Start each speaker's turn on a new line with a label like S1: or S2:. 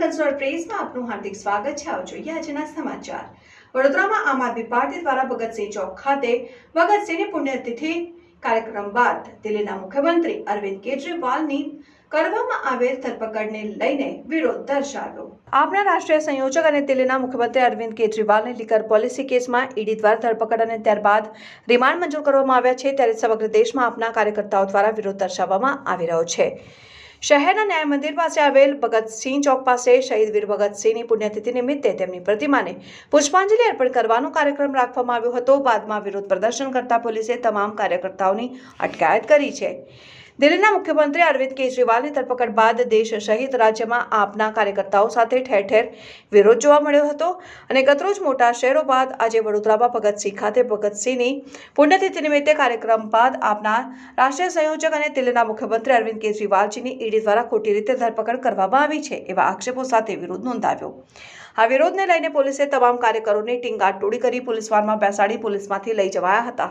S1: પ્રેસમાં આપનું હાર્દિક સ્વાગત છે. આવો જોઈએ આજના સમાચાર. વડોદરામાં આમ આદમી પાર્ટી દ્વારા ભગતસિંહ ચોક ખાતે ભગતસિંહની પુણ્યતિથિ કાર્યક્રમ બાદ દિલ્હીના મુખ્યમંત્રી અરવિંદ કેજરીવાલની કરવામાં આવેલ ધરપકડને લઈને વિરોધ દર્શાવ્યો. આપના રાષ્ટ્રીય સંયોજક અને દિલ્હીના મુખ્યમંત્રી અરવિંદ કેજરીવાલને લીકર પોલિસી કેસમાં ઈડી દ્વારા ધરપકડ અને ત્યારબાદ રિમાન્ડ મંજૂર કરવામાં આવ્યા છે, ત્યારે સમગ્ર દેશમાં આપના કાર્યકર્તાઓ દ્વારા વિરોધ દર્શાવવામાં આવી રહ્યો છે. શહેરના ન્યાય મંદિર પાસે આવેલ ભગતસિંહ ચોક પાસે શહીદ વીર ભગતસિંહની પુણ્યતિથિ નિમિત્તે તેમની પ્રતિમાને પુષ્પાંજલિ અર્પણ કરવાનો કાર્યક્રમ રાખવામાં આવ્યો હતો. બાદમાં વિરોધ પ્રદર્શન કરતા પોલીસે તમામ કાર્યકર્તાઓની અટકાયત કરી છે. દિલ્હીના મુખ્યમંત્રી અરવિંદ કેજરીવાલની ધરપકડ બાદ દેશ સહિત રાજ્યમાં આપના કાર્યકર્તાઓ સાથે ઠેર ઠેર વિરોધ જોવા મળ્યો હતો અને ગતરોજ મોટા શહેરો બાદ આજે વડોદરામાં ભગતસિંહ ખાતે ભગતસિંહની પુણ્યતિથિ નિમિત્તે કાર્યક્રમ બાદ આપના રાષ્ટ્રીય સંયોજક અને દિલ્હીના મુખ્યમંત્રી અરવિંદ કેજરીવાલજીની ઈડી દ્વારા ખોટી રીતે ધરપકડ કરવામાં આવી છે એવા આક્ષેપો સાથે વિરોધ નોંધાવ્યો. આ વિરોધને લઈને પોલીસે તમામ કાર્યકરોની ટીંગાટોળી કરી પોલીસ વાનમાં બેસાડી પોલીસમાંથી લઈ જવાયા હતા.